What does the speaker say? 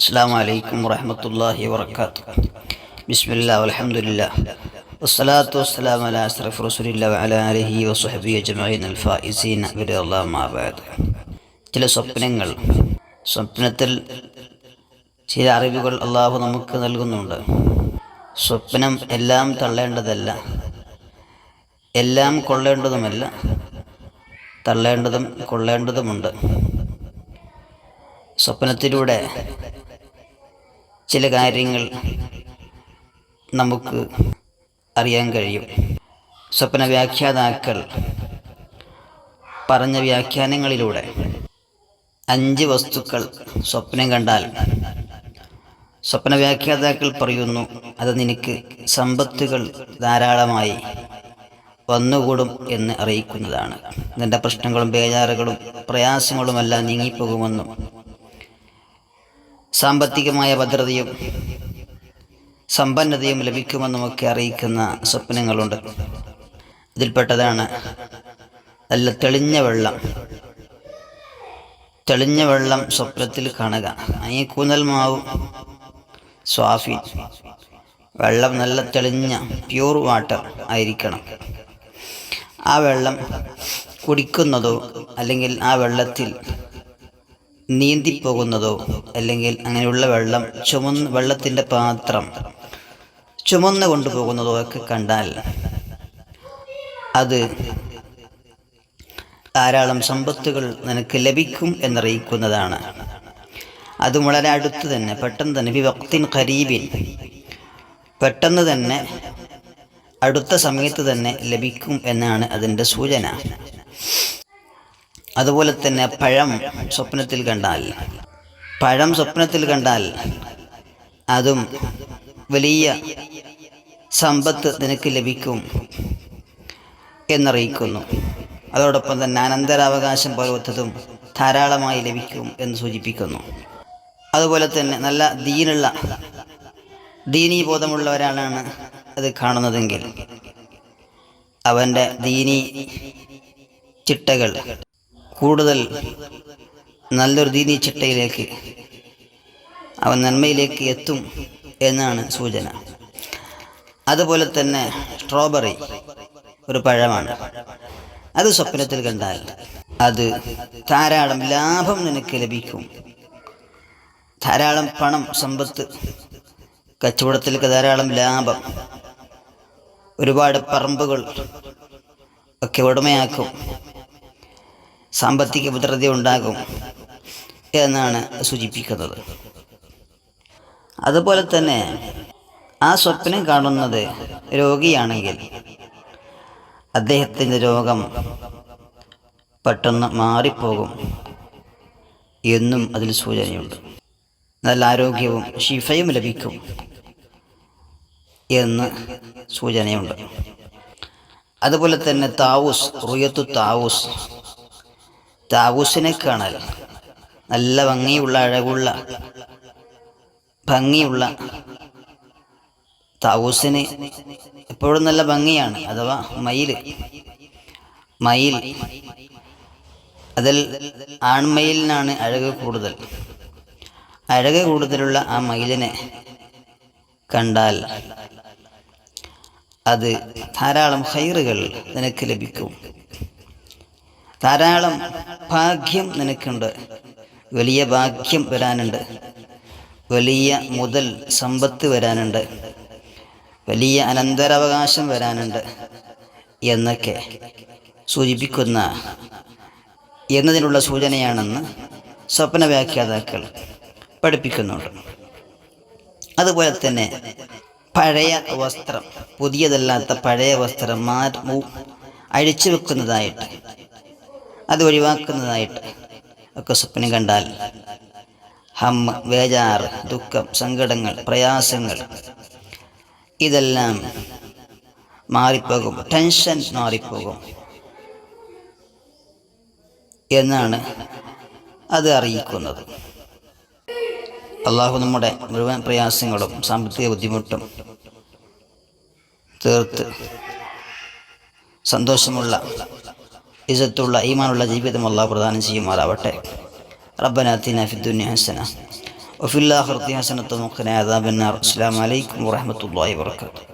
അസ്സാം വലൈക്കും വറഹമത്തല്ലാഹി വർക്കാത്തു ബിസ്മില്ല അലഹമുല്ല വസ്സലാത്തു വസ്സലാം അല അസ്രഫ് റസൂലില്ല അല അലഹി വസുഹബി അജ്മഈൻ അൽ ഫായിസീൻ അബിദുല്ലാമാബാദ് ചില സ്വപ്നങ്ങൾ സ്വപ്നത്തിൽ ചില അറിവുകൾ അള്ളാഹു നമുക്ക് നൽകുന്നുണ്ട്. സ്വപ്നം എല്ലാം തള്ളേണ്ടതല്ല എല്ലാം കൊള്ളേണ്ടതുമല്ല തള്ളേണ്ടതും കൊള്ളേണ്ടതുമുണ്ട്. സ്വപ്നത്തിലൂടെ ചില കാര്യങ്ങൾ നമുക്ക് അറിയാൻ കഴിയും. സ്വപ്ന വ്യാഖ്യാതാക്കൾ പറഞ്ഞ വ്യാഖ്യാനങ്ങളിലൂടെ അഞ്ച് വസ്തുക്കൾ സ്വപ്നം കണ്ടാൽ സ്വപ്ന വ്യാഖ്യാതാക്കൾ പറയുന്നു അത് നിനക്ക് സമ്പത്തുകൾ ധാരാളമായി വന്നുകൂടും എന്ന് അറിയിക്കുന്നതാണ്. നിന്റെ പ്രശ്നങ്ങളും ബേജാറുകളും പ്രയാസങ്ങളുമെല്ലാം നീങ്ങിപ്പോകുമെന്നും സാമ്പത്തികമായ ഭദ്രതയും സമ്പന്നതയും ലഭിക്കുമെന്നുമൊക്കെ അറിയിക്കുന്ന സ്വപ്നങ്ങളുണ്ട്. ഇതിൽപ്പെട്ടതാണ് നല്ല തെളിഞ്ഞ വെള്ളം. തെളിഞ്ഞ വെള്ളം സ്വപ്നത്തിൽ കാണുക. ഈ കൂന്നൽ മാവ് സ്വാഫി. വെള്ളം നല്ല തെളിഞ്ഞ പ്യൂർ വാട്ടർ ആയിരിക്കണം. ആ വെള്ളം കുടിക്കുന്നതോ അല്ലെങ്കിൽ ആ വെള്ളത്തിൽ നീന്തിപ്പോകുന്നതോ അല്ലെങ്കിൽ അങ്ങനെയുള്ള വെള്ളം ചുമന്ന് വെള്ളത്തിന്റെ പാത്രം ചുമന്ന് കൊണ്ടുപോകുന്നതോ ഒക്കെ കണ്ടാൽ അത് ധാരാളം സമ്പത്തുകൾ നിനക്ക് ലഭിക്കും എന്നറിയിക്കുന്നതാണ്. അത് വളരെ അടുത്ത് തന്നെ പെട്ടെന്ന് തന്നെ വിവക്തിൻ ഖരീബിൻ. പെട്ടെന്ന് തന്നെ അടുത്ത സമയത്ത് തന്നെ ലഭിക്കും എന്നാണ് അതിന്റെ സൂചന. അതുപോലെ തന്നെ പഴം സ്വപ്നത്തിൽ കണ്ടാൽ. പഴം സ്വപ്നത്തിൽ കണ്ടാൽ അതും വലിയ സമ്പത്ത് നിനക്ക് ലഭിക്കും എന്നറിയിക്കുന്നു. അതോടൊപ്പം തന്നെ അനന്തരാവകാശം പോലത്തതും ധാരാളമായി ലഭിക്കും എന്ന് സൂചിപ്പിക്കുന്നു. അതുപോലെ തന്നെ നല്ല ദീനുള്ള ദീനീ ബോധമുള്ള ഒരാളാണ് അത് കാണുന്നതെങ്കിൽ അവന്റെ ദീനീ ചിട്ടകൾ കൂടുതൽ നല്ലൊരു ദീനീച്ചട്ടയിലേക്ക് അവൻ നന്മയിലേക്ക് എത്തും എന്നാണ് സൂചന. അതുപോലെ തന്നെ സ്ട്രോബെറി ഒരു പഴമാണ്. അത് സ്വപ്നത്തിൽ കണ്ടാൽ അത് ധാരാളം ലാഭം നിനക്ക് ലഭിക്കും. ധാരാളം പണം സമ്പത്ത് കച്ചവടത്തിലേക്ക് ധാരാളം ലാഭം ഒരുപാട് പറമ്പുകൾ ഒക്കെ ഉടമയാക്കും. സാമ്പത്തിക ഭദ്രത ഉണ്ടാകും എന്നാണ് സൂചിപ്പിക്കുന്നത്. അതുപോലെ തന്നെ ആ സ്വപ്നം കാണുന്നത് രോഗിയാണെങ്കിൽ അദ്ദേഹത്തിന്റെ രോഗം പെട്ടെന്ന് മാറിപ്പോകും എന്നും അതിൽ സൂചനയുണ്ട്. നല്ല ആരോഗ്യവും ശിഫയും ലഭിക്കും എന്ന് സൂചനയുണ്ട്. അതുപോലെ തന്നെ താവൂസ് റുയത്തു താവൂസ് താവൂസിനെ കാണാൻ നല്ല ഭംഗിയുള്ള അഴകുള്ള ഭംഗിയുള്ള താവൂസിന് എപ്പോഴും നല്ല ഭംഗിയാണ് അഥവാ മയിൽ. മയിൽ അതിൽ ആൺമയിലിനാണ് അഴക് കൂടുതൽ. അഴക് കൂടുതലുള്ള ആ മയിലിനെ കണ്ടാൽ അത് ധാരാളം ഹൈറുകൾ നിനക്ക് ലഭിക്കും. ധാരാളം ഭാഗ്യം നിനക്കുണ്ട്. വലിയ ഭാഗ്യം വരാനുണ്ട്. വലിയ മുതൽ സമ്പത്ത് വരാനുണ്ട്. വലിയ അനന്തരാവകാശം വരാനുണ്ട് എന്നൊക്കെ സൂചിപ്പിക്കുന്ന എന്നതിനുള്ള സൂചനയാണെന്ന് സ്വപ്ന വ്യാഖ്യാതാക്കൾ പഠിപ്പിക്കുന്നുണ്ട്. അതുപോലെ തന്നെ പഴയ വസ്ത്രം പുതിയതല്ലാത്ത പഴയ വസ്ത്രം മാ അഴിച്ചു വെക്കുന്നതായിട്ട് അത് ഒഴിവാക്കുന്നതായിട്ട് ഒക്കെ സ്വപ്നം കണ്ടാൽ. ഹമ്മ വേജാറ് ദുഃഖം സങ്കടങ്ങൾ പ്രയാസങ്ങൾ ഇതെല്ലാം മാറിപ്പോകും. ടെൻഷൻ മാറിപ്പോകും എന്നാണ് അത് അറിയിക്കുന്നത്. അള്ളാഹു നമ്മുടെ മുഴുവൻ പ്രയാസങ്ങളും സാമ്പത്തിക ബുദ്ധിമുട്ടും തീർത്ത് സന്തോഷമുള്ള ഇസത്തുള്ള ഈമാനുള്ള ജീവിതം അള്ളാഹ് പ്രദാനം ചെയ്യുമാറാവട്ടെ. റബ്ബന അത്തിന ഫിദ്ദുന്യ ഹസന. വഫില്ലാഹിറത്തി ഹസനത്തും അദാബന്നാർ. അസ്സാം വലൈക്കും വാഹമത്തല്ലാ വാബർക്കാത്തു